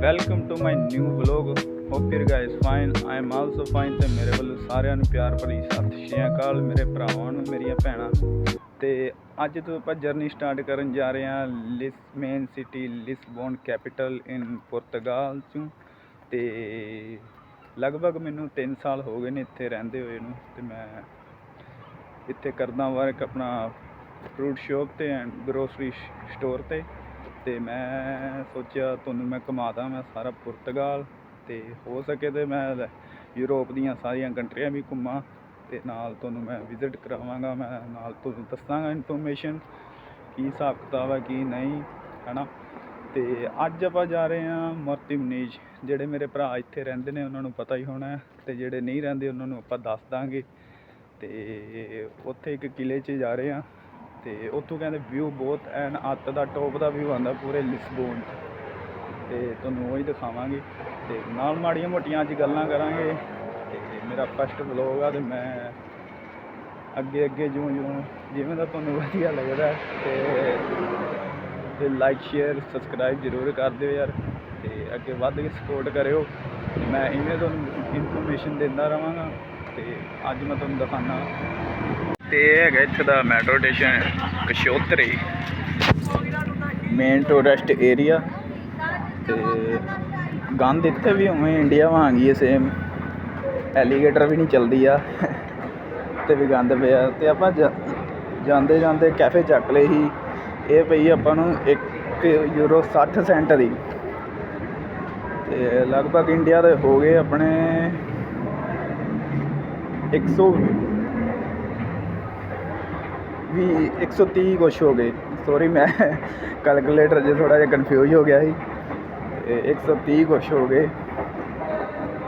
Welcome to my new vlog hope you guys fine I am also fine ਤੇ ਮੇਰੇ ਵੱਲੋਂ ਸਾਰਿਆਂ ਨੂੰ ਪਿਆਰ ਭਰੀ ਸਤਿ ਸ਼੍ਰੀ ਅਕਾਲ ਮੇਰੇ ਭਰਾਵਾਂ ਨੂੰ, ਮੇਰੀਆਂ ਭੈਣਾਂ ਨੂੰ। ਤੇ ਅੱਜ ਤੋਂ ਆਪਾਂ ਜਰਨੀ ਸਟਾਰਟ ਕਰਨ ਜਾ ਰਹੇ ਹਾਂ ਲਿਸ main city Lisbon capital in ਪੁਰਤਗਾਲ ਚੋਂ। ਤੇ ਲਗਭਗ ਮੈਨੂੰ 3 ਸਾਲ ਹੋ ਗਏ ਨੇ ਇੱਥੇ ਰਹਿੰਦੇ ਹੋਏ ਨੂੰ। ਤੇ ਮੈਂ ਇੱਥੇ ਕਰਦਾ ਵਰਕ ਆਪਣਾ ਫਰੂਟ ਸ਼ੋਪ ਤੇ ਐਂਡ ਗਰੋਸਰੀ ਸਟੋਰ ਤੇ। ਤੇ ਮੈਂ ਸੋਚਿਆ ਤੁਹਾਨੂੰ ਮੈਂ ਘੁਮਾਦਾ ਮੈਂ ਸਾਰਾ ਪੁਰਤਗਾਲ ਤੇ ਹੋ ਸਕੇ ਤੇ ਮੈਂ ਲੈ- ਯੂਰਪ ਦੀਆਂ ਸਾਰੀਆਂ ਕੰਟਰੀਆਂ ਵੀ ਘੁੰਮਾਂ ਤੇ ਨਾਲ ਤੁਹਾਨੂੰ ਮੈਂ ਵਿਜ਼ਿਟ ਕਰਾਵਾਂਗਾ, ਮੈਂ ਨਾਲ ਤੁਹਾਨੂੰ ਦੱਸਾਂਗਾ ਇਨਫੋਰਮੇਸ਼ਨ ਕੀ ਹਿਸਾਬ ਕਿਤਾਬ ਹੈ, ਕੀ ਨਹੀਂ, ਹੈਨਾ? ਤੇ ਅੱਜ ਆਪਾਂ ਜਾ ਰਹੇ ਹਾਂ ਮੂਰਤੀ ਮਨੀਜ, ਜਿਹੜੇ ਮੇਰੇ ਭਰਾ ਇੱਥੇ ਰਹਿੰਦੇ ਨੇ, ਉਹਨਾਂ ਨੂੰ ਪਤਾ ਹੀ ਹੋਣਾ ਹੈ ਤੇ ਜਿਹੜੇ ਨਹੀਂ ਰਹਿੰਦੇ, ਉਹਨਾਂ ਨੂੰ ਆਪਾਂ ਦੱਸ ਦਾਂਗੇ ਤੇ ਉੱਥੇ ਇੱਕ ਕਿਲੇ 'ਚ ਜਾ ਰਹੇ ਹਾਂ। ਤੇ ਉੱਥੋਂ ਕਹਿੰਦੇ ਵਿਊ ਬਹੁਤ ਐਨ ਅੱਤ ਦਾ ਟੌਪ ਦਾ ਵਿਊ ਆਉਂਦਾ ਪੂਰੇ ਲਿਸਬੋਨ 'ਚ। ਤੇ ਤੁਹਾਨੂੰ ਉਹੀ ਦਿਖਾਵਾਂਗੇ। ਤੇ ਨਾਲ ਮਾੜੀਆਂ ਮੋਟੀਆਂ ਅੱਜ ਗੱਲਾਂ ਕਰਾਂਗੇ। ਤੇ ਮੇਰਾ ਫਸਟ ਵਲੌਗ ਆ ਤੇ ਮੈਂ ਅੱਗੇ ਅੱਗੇ ਜਿਉਂ ਜਿਉਂ ਜਿਵੇਂ ਦਾ ਤੁਹਾਨੂੰ ਵਧੀਆ ਲੱਗਦਾ ਤੇ ਤੇ ਲਾਈਕ ਸ਼ੇਅਰ ਸਬਸਕ੍ਰਾਈਬ ਜ਼ਰੂਰ ਕਰ ਦਿਓ ਯਾਰ। ਤੇ ਅੱਗੇ ਵੱਧ ਕੇ ਸਪੋਰਟ ਕਰਿਓ। ਮੈਂ ਇਵੇਂ ਤੁਹਾਨੂੰ ਇਨਫੋਰਮੇਸ਼ਨ ਦਿੰਦਾ ਰਵਾਂਗਾ ਤੇ ਅੱਜ ਮੈਂ ਤੁਹਾਨੂੰ ਦਿਖਾਣਾ ਤੇ ਇਹ ਹੈਗਾ ਇੱਥੇ ਦਾ ਮੈਟਰੋ ਸਟੇਸ਼ਨ ਕਸ਼ੋਤਰੀ ਮੇਨ ਟੂਰਿਸਟ ਏਰੀਆ ਤੇ ਗੰਦ ਇੱਥੇ ਵੀ ਉਵੇਂ ਇੰਡੀਆ ਵਾਂਗ ਹੀ ਹੈ ਸੇਮ ਐਲੀਗੇਟਰ ਵੀ ਨਹੀਂ ਚਲਦੀ ਆ। ਤੇ ਵੀ ਗੰਦ ਪਿਆ। ਤੇ ਆਪਾਂ ਜਾ- ਜਾਂਦੇ ਜਾਂਦੇ ਕੈਫੇ ਚੱਕ ਲਏ ਸੀ। ਇਹ ਪਈ ਆਪਾਂ ਨੂੰ 1 ਯੂਰੋ 60 ਸੈਂਟ ਦੀ। ਤੇ ਲਗਭਗ ਇੰਡੀਆ ਦੇ ਹੋ ਗਏ ਆਪਣੇ 100 ਵੀ 130 ਕੁਛ ਹੋ ਗਏ। ਸੌਰੀ ਮੈਂ ਕੈਲਕੂਲੇਟਰ 'ਚ ਥੋੜਾ ਜਿਹਾ ਕਨਫਿਊਜ਼ ਹੋ ਗਿਆ ਸੀ। ਤੇ 130 ਕੁਛ ਹੋ ਗਏ।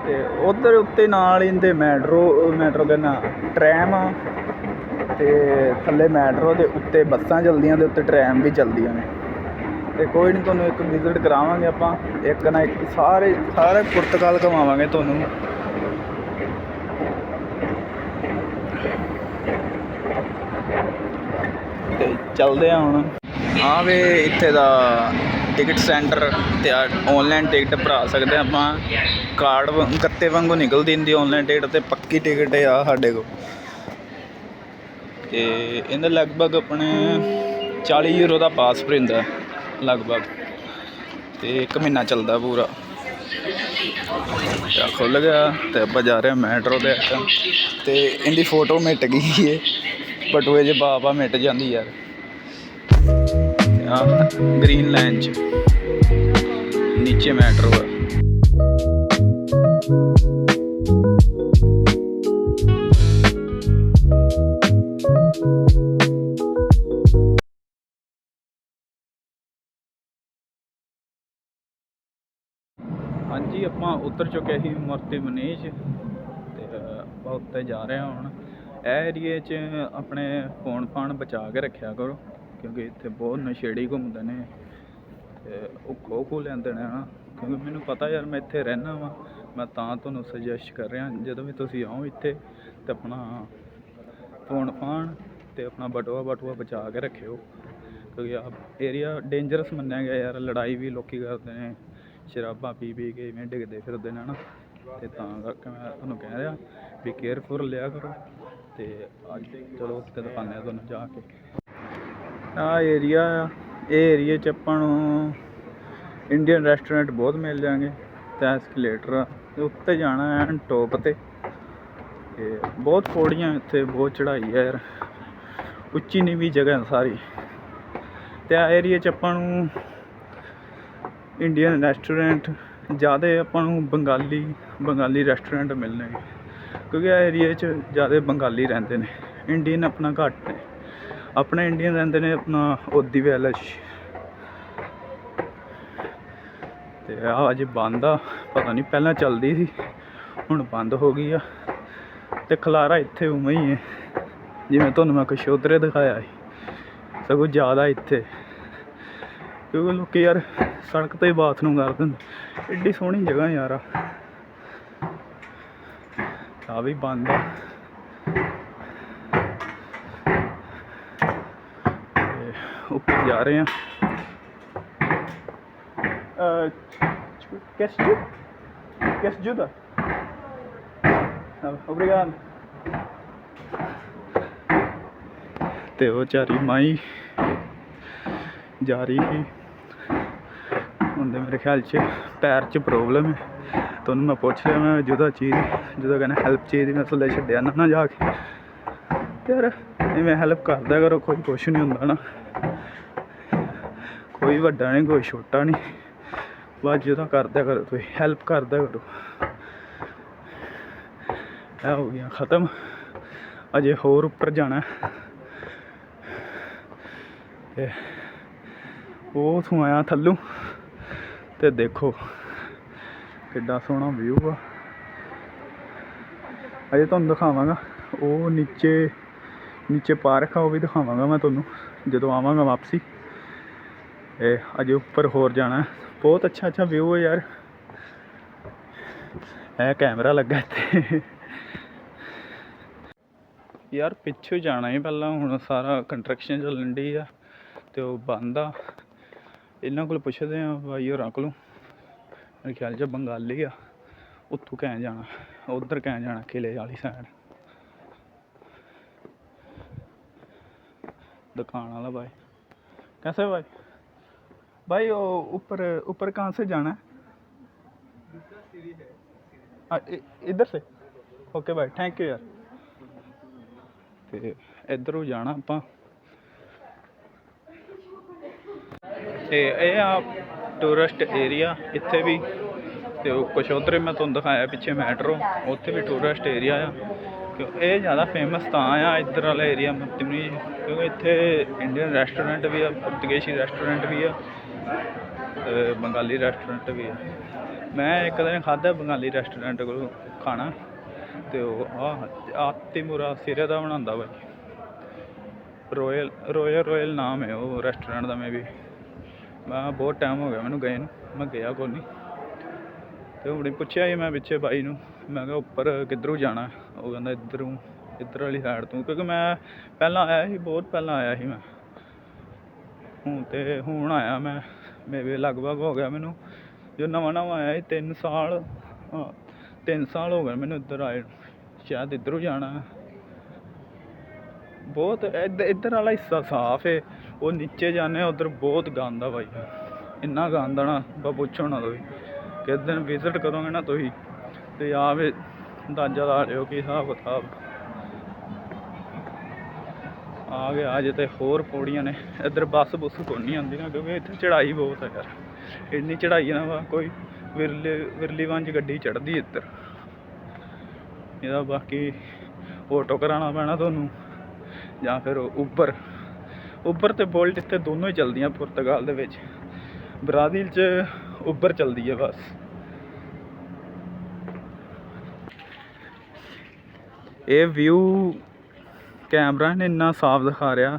ਤੇ ਉਧਰ ਉੱਤੇ ਨਾਲ ਇਹਦੇ ਮੈਟਰੋ ਮੈਟਰੋ ਕਹਿੰਦਾ ਟ੍ਰੈਮ ਆ। ਤੇ ਥੱਲੇ ਮੈਟਰੋ ਦੇ ਉੱਤੇ ਬੱਸਾਂ ਚੱਲਦੀਆਂ ਦੇ ਉੱਤੇ ਟ੍ਰੈਮ ਵੀ ਚੱਲਦੀਆਂ ਨੇ। ਤੇ ਕੋਈ ਨਹੀਂ ਤੁਹਾਨੂੰ ਇੱਕ ਵਿਜ਼ਿਟ ਕਰਾਵਾਂਗੇ ਆਪਾਂ। ਇੱਕ ਨਾ ਇੱਕ ਸਾਰੇ ਸਾਰੇ ਪੁਰਤਗਾਲ ਘੁਮਾਵਾਂਗੇ ਤੁਹਾਨੂੰ। ਚੱਲਦੇ ਆ ਹੁਣ। ਆ ਵੇ ਇੱਥੇ ਦਾ ਟਿਕਟ ਸੈਂਟਰ ਤੇ ਆ ਆਨਲਾਈਨ ਟਿਕਟ ਭਰਾ ਸਕਦੇ ਹਾਂ ਆਪਾਂ। ਕਾਰਡ ਵਾਂਗ- ਗੱਤੇ ਵਾਂਗੂ ਨਿਕਲਦੀ ਹੁੰਦੀ ਆਨਲਾਈਨ ਟਿਕਟ ਤੇ, ਪੱਕੀ ਟਿਕਟ ਆ ਸਾਡੇ ਕੋਲ। ਤੇ ਇਹਦੇ ਲਗਭਗ ਆਪਣੇ 40 ਯੂਰੋ ਦਾ ਪਾਸ ਭਰਿੰਦਾ ਲਗਭਗ। ਤੇ ਇੱਕ ਮਹੀਨਾ ਚੱਲਦਾ ਪੂਰਾ। ਤਾਂ ਖੁੱਲ ਗਿਆ ਤੇ ਆਪਾਂ ਜਾ ਰਹੇ ਹਾਂ ਮੈਟਰੋ ਦੇ ਤੇ ਇਹਦੀ ਫੋਟੋ ਮਿਟ ਗਈ ਏ। ਬਟੂਏ 'ਚ ਬਾਬਾ ਮਿਟ ਜਾਂਦੀ ਯਾਰ। ਆ ਗ੍ਰੀਨ ਲਾਈਨ 'ਚ। ਨੀਚੇ ਮੈਟਰੋ ਆ ਹਾਂਜੀ, ਆਪਾਂ ਉਤਰ ਚੁੱਕੇ ਸੀ ਮੂਰਤੀ ਮਨੀਸ਼ ਤੇ ਆਪਾਂ ਉੱਤੇ ਜਾ ਰਹੇ ਹਾਂ ਹੁਣ। ਇਹ ਏਰੀਏ 'ਚ ਆਪਣੇ ਫੋਨ ਫਾਨ ਬਚਾ ਕੇ ਰੱਖਿਆ ਕਰੋ। ਕਿਉਂਕਿ ਇੱਥੇ ਬਹੁਤ ਨਸ਼ੇੜੀ ਘੁੰਮਦੇ ਨੇ ਤੇ ਉਹ ਖੋ ਖੋ ਲੈਂਦੇ ਨੇ ਹਨਾ। ਕਿਉਂਕਿ ਮੈਨੂੰ ਪਤਾ ਯਾਰ ਮੈਂ ਇੱਥੇ ਰਹਿਣਾ ਵਾਂ, ਮੈਂ ਤਾਂ ਤੁਹਾਨੂੰ ਸੁਜੈਸਟ ਕਰ ਰਿਹਾ, ਜਦੋਂ ਵੀ ਤੁਸੀਂ ਆਓ ਇੱਥੇ ਤੇ ਆਪਣਾ ਫੋਨ ਫਾਨ ਤੇ ਆਪਣਾ ਬਟੂਆ ਬਟੂਆ ਬਚਾ ਕੇ ਰੱਖਿਓ। ਕਿਉਂਕਿ ਆ ਏਰੀਆ ਡੇਂਜਰਸ ਮੰਨਿਆ ਗਿਆ ਯਾਰ, ਲੜਾਈ ਵੀ ਲੋਕੀ ਕਰਦੇ ਨੇ, ਸ਼ਰਾਬਾਂ ਪੀ ਪੀ ਕੇ ਇਵੇਂ ਡਿੱਗਦੇ ਫਿਰਦੇ ਨੇ ਹਨਾ। ਤੇ ਤਾਂ ਕਰਕੇ ਮੈਂ ਤੁਹਾਨੂੰ ਕਹਿ ਰਿਹਾ ਵੀ ਕੇਅਰਫੁਲ ਲਿਆ ਕਰੋ ਤੇ ਅੱਜ ਚਲੋ ਉੱਤੇ ਦਿਖਾਉਂਦੇ ਆ ਤੁਹਾਨੂੰ ਜਾ ਕੇ। ਆ ਏਰੀਆ ਆ। ਇਹ ਏਰੀਏ 'ਚ ਆਪਾਂ ਨੂੰ ਇੰਡੀਅਨ ਰੈਸਟੋਰੈਂਟ ਬਹੁਤ ਮਿਲ ਜਾਣਗੇ। ਤੇ ਐਸਕੇਲੇਟਰ ਆ। ਤੇ ਉੱਤੇ ਜਾਣਾ ਐਨ ਟੌਪ ਤੇ। ਤੇ ਬਹੁਤ ਪੌੜੀਆਂ ਇੱਥੇ, ਬਹੁਤ ਚੜ੍ਹਾਈ ਹੈ ਯਾਰ। ਉੱਚੀ ਨੀਵੀਂ ਜਗ੍ਹਾ ਸਾਰੀ। ਤੇ ਆ ਏਰੀਏ 'ਚ ਆਪਾਂ ਨੂੰ ਇੰਡੀਅਨ ਰੈਸਟੋਰੈਂਟ ਜ਼ਿਆਦਾ ਆਪਾਂ ਨੂੰ ਬੰਗਾਲੀ ਬੰਗਾਲੀ ਰੈਸਟੋਰੈਂਟ ਮਿਲਣਗੇ। ਕਿਉਂਕਿ ਇਹ ਏਰੀਏ 'ਚ ਜ਼ਿਆਦਾ ਬੰਗਾਲੀ ਰਹਿੰਦੇ ਨੇ। ਇੰਡੀਅਨ ਆਪਣਾ ਘੱਟ ਨੇ। ਆਪਣੇ ਇੰਡੀਅਨ ਰਹਿੰਦੇ ਨੇ ਆਪਣਾ ਉਹਦੀ ਵੈਲਸ਼ ਤੇ ਆ ਅਜੇ ਬੰਦ ਆ, ਪਤਾ ਨਹੀਂ ਪਹਿਲਾਂ ਚੱਲਦੀ ਸੀ, ਹੁਣ ਬੰਦ ਹੋ ਗਈ ਆ। ਤੇ ਖਲਾਰਾ ਇੱਥੇ ਉਵੇਂ ਹੀ ਹੈ ਜਿਵੇਂ ਤੁਹਾਨੂੰ ਮੈਂ ਕਸ਼ੋਦਰੇ ਦਿਖਾਇਆ ਸੀ। ਸਗੋਂ ਜ਼ਿਆਦਾ ਇੱਥੇ। ਕਿਉਂਕਿ ਲੋਕ ਯਾਰ ਸੜਕ ਤੇ ਬਾਥਰੂਮ ਕਰਦੇ ਨੇ। ਐਡੀ ਸੋਹਣੀ ਜਗ੍ਹਾ ਯਾਰ ਆ। ਆ ਵੀ ਬੰਦ ਆ ਤੇ ਉੱਪਰ ਜਾ ਰਹੇ ਹਾਂ। ਅਹ Quer ajuda? Obrigado. ਤੇ ਉਹ ਚਾਰੀ ਮਾਈ ਜਾ ਰਹੀ ਸੀ। ਹੁੰਦੇ ਮੇਰੇ ਖਿਆਲ 'ਚ ਪੈਰ 'ਚ ਪ੍ਰੋਬਲਮ ਹੈ। ਤੁਹਾਨੂੰ ਮੈਂ ਪੁੱਛ ਲਿਆ, ਮੈਂ ਜਦੋਂ ਚੀਜ਼, ਜਦੋਂ ਕਹਿੰਦਾ ਹੈਲਪ ਚਾਹੀਦੀ ਮੈਂ ਥੱਲੇ ਛੱਡਿਆ ਨਾ ਨਾ ਜਾ ਕੇ। ਯਾਰ ਐਵੇਂ ਹੈਲਪ ਕਰਦਾ ਕਰੋ, ਕੋਈ ਕੁਛ ਨਹੀਂ ਹੁੰਦਾ ਨਾ। ਕੋਈ ਵੱਡਾ ਨਹੀਂ, ਕੋਈ ਛੋਟਾ ਨਹੀਂ। ਬਸ ਜਦੋਂ ਕਰਦਾ ਕਰੋ ਤੁਸੀਂ ਹੈਲਪ ਕਰਦਾ ਕਰੋ। ਇਹ ਹੋ ਗਿਆ ਖਤਮ। ਅਜੇ ਹੋਰ ਉੱਪਰ ਜਾਣਾ। ਤੇ ਉਹ ਉੱਥੋਂ ਆਇਆ ਥੱਲੋਂ। ਤੇ ਦੇਖੋ ਕਿੱਡਾ ਸੋਹਣਾ ਵਿਊ ਆ। ਅਜੇ ਤੁਹਾਨੂੰ ਦਿਖਾਵਾਂਗਾ। ਉਹ ਨੀਚੇ ਨੀਚੇ ਪਾਰਕ ਆ, ਉਹ ਵੀ ਦਿਖਾਵਾਂਗਾ ਮੈਂ ਤੁਹਾਨੂੰ। ਜਦੋਂ ਆਵਾਂਗਾ ਵਾਪਸੀ। ਇਹ ਅਜੇ ਉੱਪਰ ਹੋਰ ਜਾਣਾ। ਬਹੁਤ ਅੱਛਾ ਅੱਛਾ ਵਿਊ ਹੈ ਯਾਰ। ਇਹ ਕੈਮਰਾ ਲੱਗਾ ਇੱਥੇ। ਯਾਰ ਪਿੱਛੇ ਜਾਣਾ ਹੀ ਪਹਿਲਾਂ, ਹੁਣ ਸਾਰਾ ਕੰਸਟਰਕਸ਼ਨ ਚੱਲਣ ਦੀ ਆ, ਤੇ ਉਹ ਬੰਦ ਆ। ਇਹਨਾਂ ਕੋਲ ਪੁੱਛਦੇ ਆ ਬਾਈ ਹੋਰਾਂ ਕੋਲੋਂ ਮੇਰੇ ਖਿਆਲ 'ਚ ਬੰਗਾਲੀ ਆ। ਉੱਥੋਂ ਕਹਿ ਜਾਣਾ? ਉਧਰ ਕਹਿ ਜਾਣਾ? ਕਿਲੇ ਵਾਲੀ ਸਾਈਡ ਦੁਕਾਨ ਵਾਲਾ ਬਾਈ। ਕੈਸੇ ਬਾਈ? भाई वो ऊपर ऊपर कहाँ से जाना है हाँ, इ- इधर से ओके भाई थैंक यू यार ਤੇ ਇਧਰੋਂ ਜਾਣਾ ਆਪਾਂ ਤੇ ਇਹ ਆ ਟੂਰਿਸਟ ਏਰੀਆ ਇੱਥੇ ਵੀ ਤੇ ਉਹ ਕੁਛ ਉਧਰ ਮੈਂ ਤੁਹਾਨੂੰ ਦਿਖਾਇਆ ਪਿੱਛੇ ਮੈਟਰੋ ਉੱਥੇ ਵੀ ਟੂਰਿਸਟ ਏਰੀਆ ਆ ਕਿਉਂ ਇਹ ਜ਼ਿਆਦਾ ਫੇਮਸ ਤਾਂ ਆ ਇੱਧਰ ਵਾਲਾ ਏਰੀਆ ਮਤਮਨੀ ਕਿਉਂਕਿ ਇੱਥੇ ਇੰਡੀਅਨ ਰੈਸਟੋਰੈਂਟ ਵੀ ਆ ਪੁਰਤਗਾਲੀ ਰੈਸਟੋਰੈਂਟ ਵੀ ਆ, ਤੇ ਬੰਗਾਲੀ ਰੈਸਟੋਰੈਂਟ ਵੀ ਆ। ਮੈਂ ਇੱਕ ਦਿਨ ਖਾਧਾ ਬੰਗਾਲੀ ਰੈਸਟੋਰੈਂਟ ਕੋਲੋਂ ਖਾਣਾ, ਤੇ ਉਹ ਆਹ ਆਤੀਮੁਰਾ ਸਿਰੇ ਦਾ ਬਣਾਉਂਦਾ ਬਾਈ ਰੋਇਲ ਰੋਇਲ ਰੋਇਲ ਨਾਮ ਹੈ ਉਹ ਰੈਸਟੋਰੈਂਟ ਦਾ ਮੈਂ ਵੀ ਮੈਂ ਬਹੁਤ ਟਾਈਮ ਹੋ ਗਿਆ ਮੈਨੂੰ ਗਏ ਨੂੰ, ਮੈਂ ਗਿਆ ਕੋਈ ਨਹੀਂ ਤੇ ਹੁਣੇ ਪੁੱਛਿਆ ਸੀ ਮੈਂ ਪਿੱਛੇ ਬਾਈ ਨੂੰ, ਮੈਂ ਕਿਹਾ ਉੱਪਰ ਕਿੱਧਰੋਂ ਜਾਣਾ? ਉਹ ਕਹਿੰਦਾ ਇੱਧਰੋਂ, ਇੱਧਰ ਵਾਲੀ ਸਾਈਡ ਤੋਂ, ਕਿਉਂਕਿ ਮੈਂ ਪਹਿਲਾਂ ਆਇਆ ਸੀ, ਬਹੁਤ ਪਹਿਲਾਂ ਆਇਆ ਸੀ ਮੈਂ। ਹੁਣ ਤੇ ਹੁਣ ਆਇਆ ਮੈਂ ਮੇਰੇ ਲਗਭਗ ਹੋ ਗਿਆ ਮੈਨੂੰ, ਜੋ ਨਵਾਂ ਨਵਾਂ ਆਇਆ ਸੀ 3 ਸਾਲ, ਹਾਂ 3 ਸਾਲ ਹੋ ਗਏ ਮੈਨੂੰ ਇੱਧਰ ਆਏ ਸ਼ਾਇਦ ਇੱਧਰੋਂ ਜਾਣਾ। ਬਹੁਤ, ਇੱਧ- ਇੱਧਰ ਵਾਲਾ ਹਿੱਸਾ ਸਾਫ਼ ਏ, ਉਹ ਨੀਚੇ ਜਾਂਦੇ ਉਧਰ ਬਹੁਤ ਗੰਦ ਆ ਬਾਈ। ਇੰਨਾ ਗੰਦ ਆ ਨਾ ਬਾ ਪੁੱਛੋ ਨਾ ਤੁਸੀਂ, ਕਿਸ ਦਿਨ ਵਿਜ਼ਿਟ ਕਰੋਗੇ ਨਾ ਤੁਸੀਂ, ਤੇ ਆਵੇ ਅੰਦਾਜ਼ਾ ਲਾ ਲਿਓ ਕਿ ਹਿਸਾਬ ਕਿਤਾਬ ਆ ਗਿਆ। ਅਜੇ ਤੇ ਹੋਰ ਪੌੜੀਆਂ ਨੇ। ਇੱਧਰ ਬੱਸ ਬੁੱਸ ਕੋਈ ਨਹੀਂ ਆਉਂਦੀ ਨਾ, ਕਿਉਂਕਿ ਇੱਥੇ ਚੜਾਈ ਬਹੁਤ ਹੈ ਯਾਰ। ਇੰਨੀ ਚੜਾਈ ਨਾ ਵਾ, ਕੋਈ ਵਿਰਲੇ, ਵਿਰਲੀ ਵੰਜ ਗੱਡੀ ਚੜਦੀ ਇੱਧਰ। ਇਹਦਾ ਬਾਕੀ ਆਟੋ ਕਰਾਉਣਾ ਪੈਣਾ ਤੁਹਾਨੂੰ, ਜਾਂ ਫਿਰ ਉਬਰ ਉਬਰ ਤੇ ਬੋਲਟ ਇੱਥੇ ਦੋਨੋਂ ਹੀ ਚੱਲਦੀਆਂ ਪੁਰਤਗਾਲ ਦੇ ਵਿੱਚ। ਬ੍ਰਾਜ਼ੀਲ 'ਚ ਉਬਰ ਚੱਲਦੀ ਹੈ ਬਸ। ਇਹ ਵਿਊ ਕੈਮਰਾ ਨੇ ਇੰਨਾ ਸਾਫ਼ ਦਿਖਾ ਰਿਹਾ,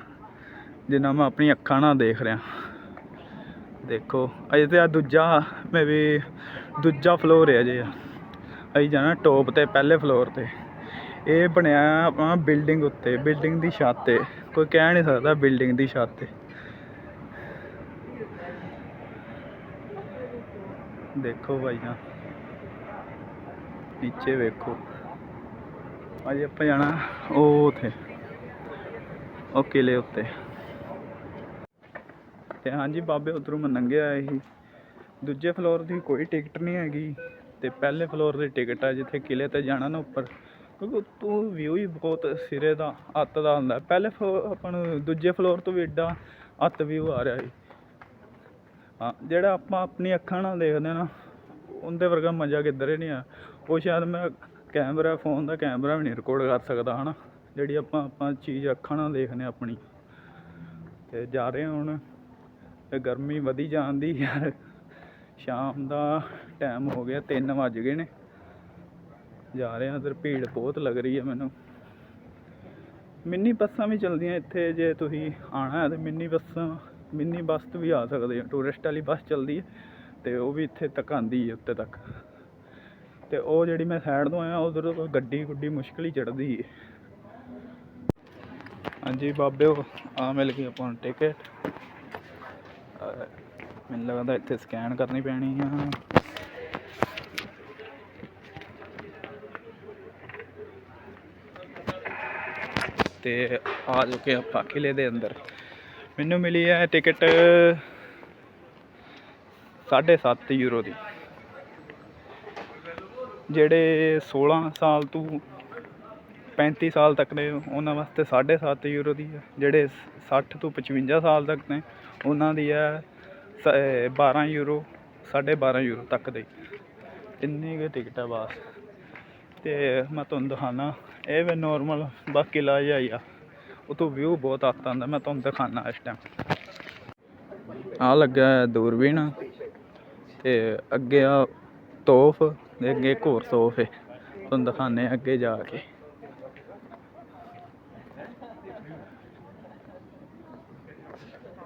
ਜਿੰਨਾ ਮੈਂ ਆਪਣੀ ਅੱਖਾਂ ਨਾਲ ਦੇਖ ਰਿਹਾ। ਦੇਖੋ, ਅਜੇ ਤੇ ਆ ਦੂਜਾ, ਮੈਂ ਵੀ ਦੂਜਾ ਫਲੋਰ ਹੈ ਅਜੇ। ਅਸੀਂ ਜਾਣਾ ਟੋਪ ਤੇ, ਪਹਿਲੇ ਫਲੋਰ ਤੇ। ਇਹ ਬਣਿਆ ਆਪਣਾ ਬਿਲਡਿੰਗ ਉੱਤੇ ਬਿਲਡਿੰਗ ਦੀ ਛੱਤ ਤੇ। ਕੋਈ ਕਹਿ ਨਹੀਂ ਸਕਦਾ ਬਿਲਡਿੰਗ ਦੀ ਛੱਤ ਤੇ। ਦੇਖੋ ਭਾਈਆਂ ਨੀਚੇ ਵੇਖੋ। ਅਜੇ ਆਪਾਂ ਜਾਣਾ ਉਹ ਉਥੇ, ਉਹ ਕਿਲੇ ਉੱਤੇ। ਤੇ ਹਾਂਜੀ ਬਾਬੇ ਉਧਰੋਂ ਮੈਂ ਲੰਘਿਆ ਆਇਆ ਸੀ ਦੂਜੇ ਫਲੋਰ ਦੀ ਕੋਈ ਟਿਕਟ ਨਹੀਂ ਹੈਗੀ ਤੇ ਪਹਿਲੇ ਫਲੋਰ ਦੀ ਟਿਕਟ ਹੈ ਜਿੱਥੇ ਕਿਲੇ ਤੇ ਜਾਣਾ ਨਾ ਉੱਪਰ। ਕਿਉਂਕਿ ਉੱਤੋਂ ਵਿਊ ਹੀ ਬਹੁਤ ਸਿਰੇ ਦਾ, ਅੱਤ ਦਾ ਹੁੰਦਾ। ਪਹਿਲੇ ਫਲੋਰ ਆਪਾਂ ਨੂੰ ਦੂਜੇ ਫਲੋਰ ਤੋਂ ਵੀ ਏਡਾ ਅੱਤ ਵਿਊ ਆ ਰਿਹਾ ਸੀ। ਹਾਂ, ਜਿਹੜਾ ਆਪਾਂ ਆਪਣੀ ਅੱਖਾਂ ਨਾਲ ਦੇਖਦੇ ਹਾਂ ਨਾ, ਉਹਦੇ ਵਰਗਾ ਮਜ਼ਾ ਕਿੱਧਰੇ ਨਹੀਂ ਆ। ਉਹ ਸ਼ਾਇਦ ਮੈਂ ਕੈਮਰਾ, ਫੋਨ ਦਾ ਕੈਮਰਾ ਵੀ ਨਹੀਂ ਰਿਕਾਰਡ ਕਰ ਸਕਦਾ, ਹਨਾ? ਜਿਹੜੀ ਆਪਾਂ ਆਪਾਂ ਚੀਜ਼ ਅੱਖਾਂ ਨਾਲ ਦੇਖਦੇ ਹਾਂ ਆਪਣੀ। ਤੇ ਜਾ ਰਹੇ ਹਾਂ ਹੁਣ, ਤੇ ਗਰਮੀ ਵਧੀ ਜਾਂਦੀ ਯਾਰ। ਸ਼ਾਮ ਦਾ ਟਾਈਮ ਹੋ ਗਿਆ 3 ਵੱਜ ਗਏ ਨੇ। ਜਾ ਰਹੇ ਹਾਂ ਉਧਰ ਭੀੜ ਬਹੁਤ ਲੱਗ ਰਹੀ ਹੈ ਮੈਨੂੰ। ਮਿੰਨੀ ਬੱਸਾਂ ਵੀ ਚੱਲਦੀਆਂ ਇੱਥੇ, ਜੇ ਤੁਸੀਂ ਆਣਾ ਹੈ ਤੇ ਮਿੰਨੀ ਬੱਸਾਂ, ਮਿੰਨੀ ਬੱਸ ਤੋਂ ਵੀ ਆ ਸਕਦੇ ਹੋ। ਟੂਰਿਸਟ ਵਾਲੀ ਬੱਸ ਚੱਲਦੀ ਹੈ ਤੇ ਉਹ ਵੀ ਇੱਥੇ ਤੱਕ ਆਂਦੀ ਹੈ ਉੱਤੇ ਤੱਕ। ਤੇ ਉਹ ਜਿਹੜੀ ਮੈਂ ਸਾਈਡ ਤੋਂ ਆਇਆ, ਉਧਰ ਕੋਈ ਗੱਡੀ ਗੁੱਡੀ ਮੁਸ਼ਕਿਲ ਹੀ ਚੜ੍ਹਦੀ ਹੈ ਹਾਂਜੀ ਬਾਬੇ ਆ ਮਿਲ ਗਈ ਆਪਾਂ ਨੂੰ ਟਿਕਟ ਮੈਨੂੰ ਲੱਗਦਾ ਇੱਥੇ ਸਕੈਨ ਕਰਨੀ ਪੈਣੀ ਆ। ਤੇ ਆ ਚੁੱਕੇ ਆਪਾਂ ਕਿਲੇ ਦੇ ਅੰਦਰ। ਮੈਨੂੰ ਮਿਲੀ ਹੈ ਟਿਕਟ 7.5 ਯੂਰੋ ਦੀ। ਜਿਹੜੇ 16 ਸਾਲ ਤੋਂ 35 ਸਾਲ ਤੱਕ ਨੇ ਉਹਨਾਂ ਵਾਸਤੇ 7.5 ਯੂਰੋ ਦੀ ਹੈ ਜਿਹੜੇ 60 ਤੋਂ 55 ਸਾਲ ਤੱਕ ਨੇ, ਉਹਨਾਂ ਦੀ ਹੈ ਸ- ਅਹ 12 ਯੂਰੋ 12.5 ਯੂਰੋ ਤੱਕ ਦੀ। ਇੰਨੀ ਕੁ ਟਿਕਟ ਹੈ ਬਸ। ਤੇ ਮੈਂ ਤੁਹਾਨੂੰ ਦਿਖਾਣਾ ਇਹ ਵੀ ਨਾਰਮਲ ਬਾਕੀ ਲਾ ਜਾਈ ਆ। ਉਹ ਤੋਂ ਵਿਊ ਬਹੁਤ ਆਤਾ ਹੁੰਦਾ ਮੈਂ ਤੁਹਾਨੂੰ ਦਿਖਾਣਾ ਇਸ ਟਾਈਮ ਆ ਲੱਗਾ ਦੂਰਬੀਨ, ਤੇ ਅੱਗੇ ਆ ਤੋਫ ਤੇ ਅੱਗੇ ਇੱਕ ਹੋਰ ਤੋਫ ਹੈ ਤੁਹਾਨੂੰ ਦਿਖਾਣੇ ਅੱਗੇ ਜਾ ਕੇ।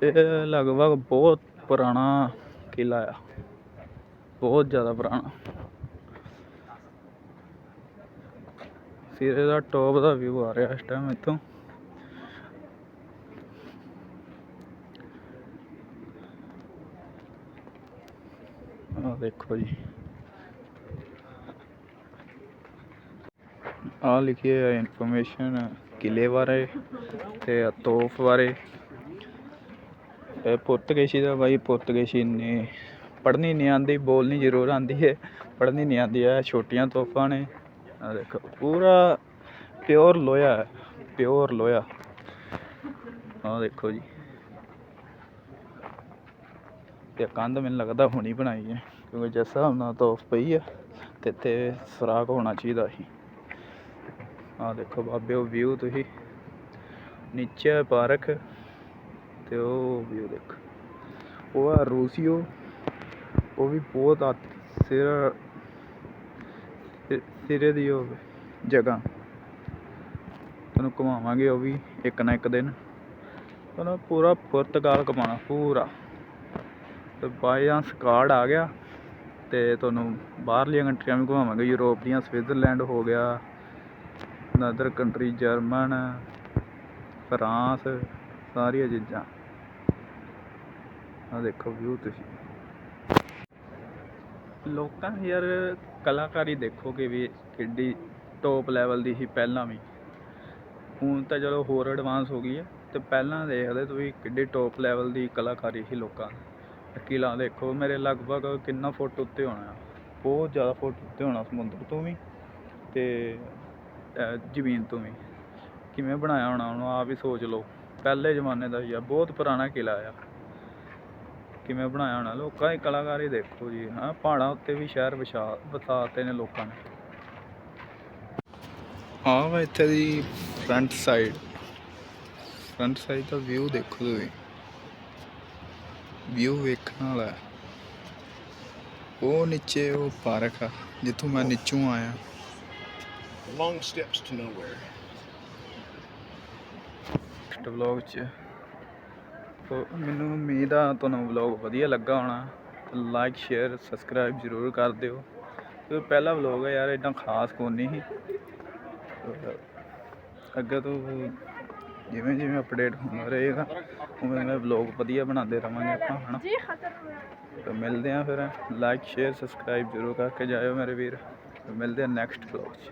ਇਹ ਲਗਭਗ ਬਹੁਤ ਪੁਰਾਣਾ ਕਿਲਾ ਆ। ਬਹੁਤ ਜ਼ਿਆਦਾ ਪੁਰਾਣਾ। ਸਿਰੇ ਦਾ ਟੌਪ ਦਾ ਵਿਊ ਆ ਰਿਹਾ ਇਸ ਟਾਈਮ ਇੱਥੋਂ। ਆ ਦੇਖੋ ਜੀ। ਆ ਲਿਖੀ ਹੈ ਇਨਫੋਰਮੇਸ਼ਨ ਕਿਲੇ ਬਾਰੇ ਤੇ ਤੋਫ ਬਾਰੇ। ਇਹ ਪੁਰਤਗਾਲੀ ਦਾ ਬਾਈ ਪੁਰਤਗਾਲੀ ਨੇ ਪੜ੍ਹਨੀ ਨਹੀਂ ਆਂਦੀ ਬੋਲਣੀ ਜ਼ਰੂਰ ਆਂਦੀ ਹੈ, ਪੜ੍ਹਨੀ ਨਹੀਂ ਆਂਦੀ ਹੈ, ਛੋਟੀਆਂ ਤੋਫਾਂ ਨੇ। ਆ ਦੇਖੋ, ਪੂਰਾ ਪਿਓਰ ਲੋਹਾ ਹੈ ਪਿਓਰ ਲੋਹਾ। ਆ ਦੇਖੋ ਜੀ। ਤੇ ਕੰਧ ਮੈਨੂੰ ਲੱਗਦਾ ਹੁਣੀ ਬਣਾਈ ਹੈ, ਕਿਉਂਕਿ ਜਿਸ ਹਿਸਾਬ ਨਾਲ ਤੋਫ ਪਈ ਆ ਤੇ ਇੱਥੇ ਸੁਰਾਖ ਹੋਣਾ ਚਾਹੀਦਾ ਸੀ। ਆ ਦੇਖੋ ਬਾਬੇ, ਉਹ ਵਿਊ ਤੁਸੀਂ ਨੀਚੇ ਪਾਰਕ ਤੇ ਉਹ ਵਿਊ ਦੇਖੋ। ਉਹ ਆ ਰੂਸੀਓ, ਉਹ ਵੀ ਬਹੁਤ ਆ ਸਿਰ ਸਿਰੇ ਦੀ ਉਹ ਜਗ੍ਹਾ। ਤੁਹਾਨੂੰ ਘੁਮਾਵਾਂਗੇ ਉਹ ਵੀ ਇੱਕ ਨਾ ਇੱਕ ਦਿਨ। ਤੁਹਾਨੂੰ ਪੂਰਾ ਪੁਰਤਗਾਲ ਘੁਮਾਉਣਾ, ਪੂਰਾ। ਤੇ ਬਾਈ ਚਾਂਸ ਕਾਰਡ ਆ ਗਿਆ ਤੇ ਤੁਹਾਨੂੰ ਬਾਹਰਲੀਆਂ ਕੰਟਰੀਆਂ ਵੀ ਘੁਮਾਵਾਂਗੇ, ਯੂਰਪ ਦੀਆਂ, ਸਵਿਟਜ਼ਰਲੈਂਡ ਹੋ ਗਿਆ। ਅਦਰ ਕੰਟਰੀ, ਜਰਮਨ, ਫਰਾਂਸ, ਸਾਰੀਆਂ ਚੀਜ਼ਾਂ। ਆ ਦੇਖੋ ਵਿਊ ਤੁਸੀਂ। ਲੋਕਾਂ ਯਾਰ ਕਲਾਕਾਰੀ ਦੇਖੋਗੇ ਵੀ ਕਿੱਡੀ ਟੌਪ ਲੈਵਲ ਦੀ ਸੀ ਪਹਿਲਾਂ ਵੀ। ਹੁਣ ਤਾਂ ਚਲੋ ਹੋਰ ਐਡਵਾਂਸ ਹੋ ਗਈ ਹੈ ਤੇ ਪਹਿਲਾਂ ਦੇਖਦੇ ਤੁਸੀਂ ਕਿੱਡੀ ਟੌਪ ਲੈਵਲ ਦੀ ਕਲਾਕਾਰੀ ਸੀ ਲੋਕਾਂ ਦੀ। ਕਿਲਾ ਦੇਖੋ ਮੇਰੇ ਲਗਭਗ ਕਿੰਨਾ ਫੁੱਟ ਉੱਤੇ ਹੋਣਾ। ਬਹੁਤ ਜ਼ਿਆਦਾ ਫੁੱਟ ਉੱਤੇ ਹੋਣਾ ਸਮੁੰਦਰ ਤੋਂ ਵੀ। ਤੇ ਜ਼ਮੀਨ ਤੋਂ ਵੀ। ਕਿਵੇਂ ਬਣਾਇਆ ਹੋਣਾ, ਉਹਨੂੰ ਆਪ ਹੀ ਸੋਚ ਲਓ। ਪਹਿਲੇ ਜ਼ਮਾਨੇ ਦਾ ਹੀ ਆ, ਬਹੁਤ ਪੁਰਾਣਾ ਕਿਲਾ ਆ। ਕਿਵੇਂ ਬਣਾਇਆ ਹੋਣਾ, ਲੋਕਾਂ ਦੀ ਕਲਾਕਾਰੀ ਦੇਖੋ ਜੀ, ਹਾਂ, ਪਹਾੜਾਂ ਉੱਤੇ ਵੀ ਸ਼ਹਿਰ ਵਿਛਾ ਵਸਾਤੇ ਨੇ ਲੋਕਾਂ ਨੇ। ਹਾਂ ਵਾ ਇੱਥੇ ਦੀ ਫਰੰਟ ਸਾਈਡ ਫਰੰਟ ਸਾਈਡ ਦਾ ਵਿਊ ਦੇਖੋ ਤੁਸੀਂ। ਵਿਊ ਵੇਖਣ ਵਾਲਾ ਉਹ ਨੀਚੇ ਉਹ ਪਾਰਕ ਆ, ਜਿੱਥੋਂ ਮੈਂ ਨੀਚੋਂ ਆਇਆ। Long steps to nowhere. Next vlog 'ਚ। ਸੋ ਮੈਨੂੰ ਉਮੀਦ ਆ ਤੁਹਾਨੂੰ ਵਲੌਗ ਵਧੀਆ ਲੱਗਾ ਹੋਣਾ। ਲਾਈਕ ਸ਼ੇਅਰ ਸਬਸਕ੍ਰਾਈਬ ਜ਼ਰੂਰ ਕਰ ਦਿਓ। ਇਹ ਪਹਿਲਾ ਵਲੌਗ ਹੈ ਯਾਰ ਇਦਾਂ ਖਾਸ ਕੋਈ ਨਹੀਂ ਸੀ। ਤੇ ਅੱਗੇ ਤੋਂ ਜਿਵੇਂ ਜਿਵੇਂ ਅਪਡੇਟ ਹੁੰਦਾ ਰਹੇਗਾ ਉਵੇਂ ਉਵੇਂ ਵਲੌਗ ਵਧੀਆ ਬਣਾਉਂਦੇ ਰਵਾਂਗੇ ਆਪਾਂ ਹਨਾ। ਤੇ ਮਿਲਦੇ ਆ ਫਿਰ। ਲਾਈਕ ਸ਼ੇਅਰ ਸਬਸਕ੍ਰਾਈਬ ਜ਼ਰੂਰ ਕਰਕੇ ਜਾਇਓ ਮੇਰੇ ਵੀਰ। ਤੇ ਮਿਲਦੇ ਆ ਨੈਕਸਟ ਵਲੌਗ 'ਚ।